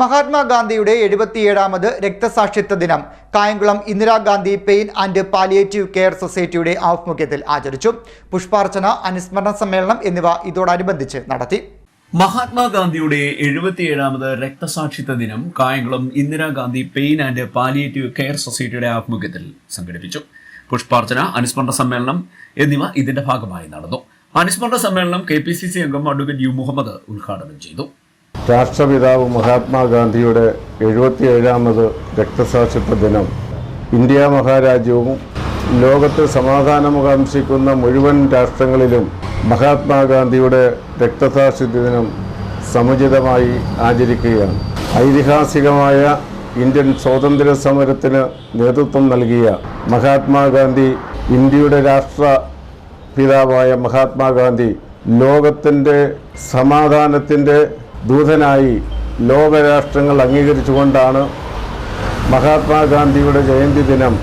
മഹാത്മാഗാന്ധിയുടെ എഴുപത്തിയേഴാമത് രക്തസാക്ഷിത്വ ദിനം. Kayamkulam Indira Gandhi pain and palliative care സൊസൈറ്റിയുടെ ആഭിമുഖ്യത്തിൽ ആചരിച്ചു. പുഷ്പാർച്ചന അനുസ്മരണ സമ്മേളനം എന്നിവ ഇതോടനുബന്ധിച്ച് നടത്തി. മഹാത്മാഗാന്ധിയുടെ എഴുപത്തിയേഴാമത് രക്തസാക്ഷിത്വ ദിനം Kayamkulam Indira Gandhi pain and palliative care സൊസൈറ്റിയുടെ ആഭിമുഖ്യത്തിൽ സംഘടിപ്പിച്ചു. പുഷ്പാർച്ചന അനുസ്മരണ സമ്മേളനം എന്നിവ ഇതിന്റെ ഭാഗമായി നടന്നു. അനുസ്മരണ സമ്മേളനം കെ പി സി സി അംഗം അഡ്വക്കേറ്റ് യു മുഹമ്മദ് ഉദ്ഘാടനം ചെയ്തു. രാഷ്ട്രപിതാവ് മഹാത്മാഗാന്ധിയുടെ എഴുപത്തിയേഴാമത് രക്തസാക്ഷിത്വ ദിനം. ഇന്ത്യ മഹാരാജ്യവും ലോകത്ത് സമാധാനമുകാംക്ഷിക്കുന്ന മുഴുവൻ രാഷ്ട്രങ്ങളിലും മഹാത്മാഗാന്ധിയുടെ രക്തസാക്ഷിത്വ ദിനം സമുചിതമായി ആചരിക്കുകയാണ്. ഐതിഹാസികമായ ഇന്ത്യൻ സ്വാതന്ത്ര്യ സമരത്തിന് നേതൃത്വം നൽകിയ മഹാത്മാഗാന്ധി ഇന്ത്യയുടെ രാഷ്ട്ര പിതാവായ മഹാത്മാഗാന്ധി ലോകത്തിന്റെ സമാധാനത്തിന്റെ ദൂതനായി ലോകരാഷ്ട്രങ്ങൾ അംഗീകരിച്ചുകൊണ്ടാണ് മഹാത്മാഗാന്ധിയുടെ ജയന്തി ദിനം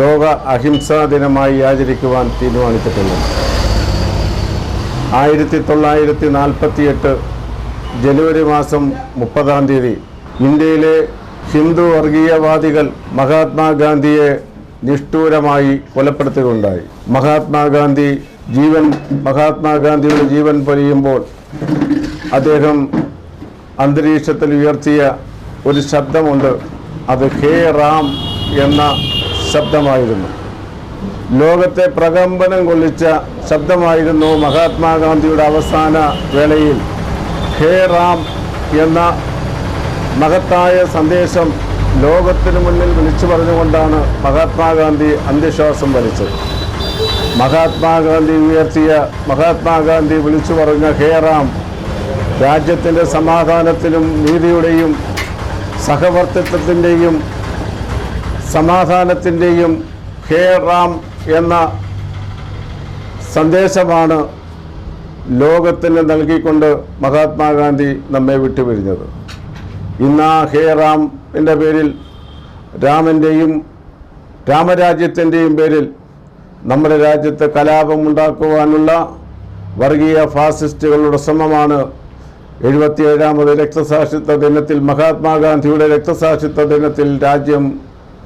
ലോക അഹിംസാ ദിനമായി ആചരിക്കുവാൻ തീരുമാനിച്ചിട്ടുള്ളത്. ആയിരത്തി തൊള്ളായിരത്തി നാൽപ്പത്തിയെട്ട് ജനുവരി മാസം മുപ്പതാം തീയതി ഇന്ത്യയിലെ ഹിന്ദു വർഗീയവാദികൾ മഹാത്മാഗാന്ധിയെ നിഷ്ഠൂരമായി കൊലപ്പെടുത്തുകയുണ്ടായി. മഹാത്മാഗാന്ധി ജീവൻ മഹാത്മാഗാന്ധിയുടെ ജീവൻ പൊലിയുമ്പോൾ അദ്ദേഹം അന്തരീക്ഷത്തിൽ ഉയർത്തിയ ഒരു ശബ്ദമുണ്ട്. അത് ഹേ റാം എന്ന ശബ്ദമായിരുന്നു. ലോകത്തെ പ്രകമ്പനം കൊള്ളിച്ച ശബ്ദമായിരുന്നു മഹാത്മാഗാന്ധിയുടെ അവസാന വേളയിൽ. ഹേ റാം എന്ന മഹത്തായ സന്ദേശം ലോകത്തിന് മുന്നിൽ വിളിച്ചു പറഞ്ഞുകൊണ്ടാണ് മഹാത്മാഗാന്ധി അന്ത്യശ്വാസം വലിച്ചത്. മഹാത്മാഗാന്ധി ഉയർത്തിയ മഹാത്മാഗാന്ധി വിളിച്ചു പറഞ്ഞ ഹേ റാം രാജ്യത്തിന്റെ സമാധാനത്തിനും നീതിയുടെയും സഹവർത്തിത്വത്തിന്റെയും സമാധാനത്തിന്റെയും ഹേ റാം എന്ന സന്ദേശമാണ് ലോകത്തിന് നൽകിക്കൊണ്ട് മഹാത്മാഗാന്ധി നമ്മെ വിട്ടുപിരിഞ്ഞത്. ഇന്ന് ആ ഹേ റാമിന്റെ പേരിൽ രാമന്റെയും രാമരാജ്യത്തിന്റെയും പേരിൽ നമ്മുടെ രാജ്യത്ത് കലാപമുണ്ടാക്കുവാനുള്ള വർഗീയ ഫാസിസ്റ്റുകളുടെ ശ്രമമാണ് എഴുപത്തിയേഴാമത് രക്തസാക്ഷിത്വ ദിനത്തിൽ മഹാത്മാഗാന്ധിയുടെ രക്തസാക്ഷിത്വ ദിനത്തിൽ രാജ്യം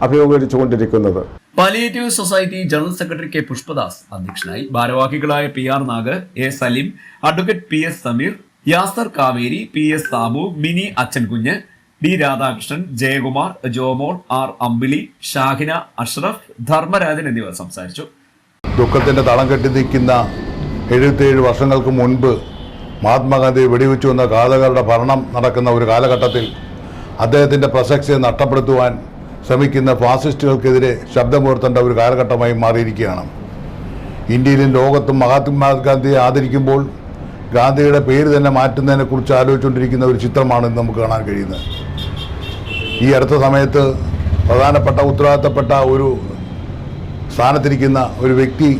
അഭിമുഖീകരിച്ചുകൊണ്ടിരിക്കുന്നത്. Palliative society general secretary K Pushpadas അധ്യക്ഷനായി ഭാരവാഹികളായ P R Nag A Saleem advocate P S Sameer Yasar Kaveri P S Sabu Mini Achankunju D Radhakrishnan Jayakumar Jomol R Ambili Shahina Ashraf Dharmarajan എന്നിവർ സംസാരിച്ചു. ദുഃഖത്തിന്റെ തളം കെട്ടി നിൽക്കുന്ന എഴുപത്തിയേഴ് വർഷങ്ങൾക്ക് മുൻപ് മഹാത്മാഗാന്ധി വെടിവെച്ചു വന്ന ഘാതകരുടെ ഭരണം നടക്കുന്ന ഒരു കാലഘട്ടത്തിൽ അദ്ദേഹത്തിന്റെ പ്രസക്തിയെ നഷ്ടപ്പെടുത്തുവാൻ ശ്രമിക്കുന്ന ഫാസിസ്റ്റുകൾക്കെതിരെ ശബ്ദമുയർത്തേണ്ട ഒരു കാലഘട്ടമായി മാറിയിരിക്കുകയാണ്. ഇന്ത്യയിലും ലോകത്തും മഹാത്മാഗാന്ധിയെ ആദരിക്കുമ്പോൾ ഗാന്ധിയുടെ പേര് തന്നെ മാറ്റുന്നതിനെക്കുറിച്ച് ആലോചിച്ചുകൊണ്ടിരിക്കുന്ന ഒരു ചിത്രമാണ് ഇന്ന് നമുക്ക് കാണാൻ കഴിയുന്നത്. ഈ അടുത്ത സമയത്ത് പ്രധാനപ്പെട്ട ഉത്തരവാദിത്തപ്പെട്ട ഒരു സ്ഥാനത്തിരിക്കുന്ന ഒരു വ്യക്തി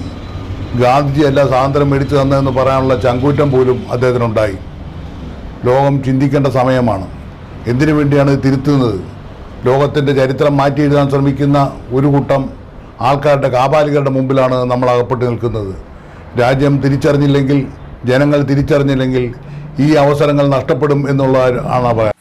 ഗാന്ധിജി എല്ലാ സ്വാതന്ത്ര്യം മേടിച്ചു തന്നതെന്ന് പറയാനുള്ള ചങ്കൂറ്റം പോലും അദ്ദേഹത്തിനുണ്ടായി. ലോകം ചിന്തിക്കേണ്ട സമയമാണ്. എന്തിനു വേണ്ടിയാണ് തിരുത്തുന്നത്? ലോകത്തിന്റെ ചരിത്രം മാറ്റി എഴുതാൻ ശ്രമിക്കുന്ന ഒരു കൂട്ടം ആൾക്കാരുടെ കാപാലികളുടെ മുമ്പിലാണ് നമ്മൾ അകപ്പെട്ട് നിൽക്കുന്നത്. രാജ്യം തിരിച്ചറിഞ്ഞില്ലെങ്കിൽ ജനങ്ങൾ തിരിച്ചറിഞ്ഞില്ലെങ്കിൽ ഈ അവസരങ്ങൾ നഷ്ടപ്പെടും എന്നുള്ള ആണ് പറയാൻ